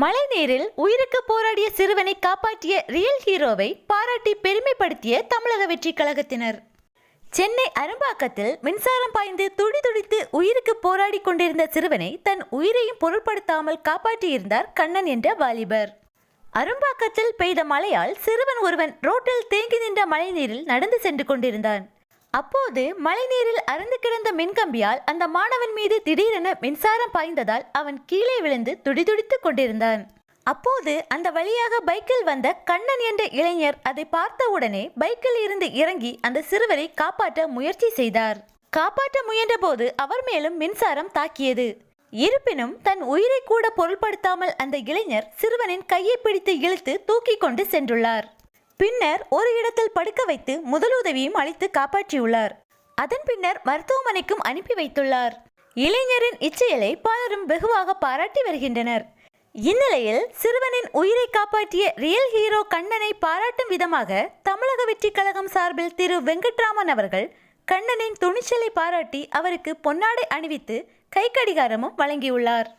மழைநீரில் உயிருக்கு போராடிய சிறுவனை காப்பாற்றிய ரியல் ஹீரோவை பாராட்டி பெருமைப்படுத்திய தமிழக வெற்றி கழகத்தினர். சென்னை அரும்பாக்கத்தில் மின்சாரம் பாய்ந்து துடி துடித்து உயிருக்கு போராடி கொண்டிருந்த சிறுவனை தன் உயிரையும் பொருட்படுத்தாமல் காப்பாற்றியிருந்தார் கண்ணன் என்ற வாலிபர். அரும்பாக்கத்தில் பெய்த மழையால் சிறுவன் ஒருவன் ரோட்டில் தேங்கி நின்ற மழைநீரில் நடந்து சென்று கொண்டிருந்தான். அப்போது மழைநீரில் அறந்து கிடந்த மின்கம்பியால் அந்த மாணவன் மீது திடீரென மின்சாரம் பாய்ந்ததால் அவன் கீழே விழுந்து துடிதுடித்துக் கொண்டிருந்தான். அப்போது அந்த வழியாக பைக்கில் வந்த கண்ணன் என்ற இளைஞர் அதை பார்த்தவுடனே பைக்கில் இருந்து இறங்கி அந்த சிறுவரை காப்பாற்ற முயற்சி செய்தார். காப்பாற்ற முயன்றபோது அவர் மேலும் மின்சாரம் தாக்கியது. இருப்பினும் தன் உயிரை கூட பொருட்படுத்தாமல் அந்த இளைஞர் சிறுவனின் கையை பிடித்து இழுத்து தூக்கி கொண்டு சென்றுள்ளார். பின்னர் ஒரு இடத்தில் படுக்க வைத்து முதலுதவியும் அளித்து காப்பாற்றியுள்ளார். அதன் பின்னர் மருத்துவமனைக்கும் அனுப்பி வைத்துள்ளார். இளைஞரின் இச்செயலை பலரும் வெகுவாக பாராட்டி வருகின்றனர். இந்நிலையில் சிறுவனின் உயிரை காப்பாற்றிய ரியல் ஹீரோ கண்ணனை பாராட்டும் விதமாக தமிழக வெற்றி கழகம் சார்பில் திரு வெங்கட்ராமன் அவர்கள் கண்ணனின் துணிச்சலை பாராட்டி அவருக்கு பொன்னாடை அணிவித்து கைக்கடிகாரமும் வழங்கியுள்ளார்.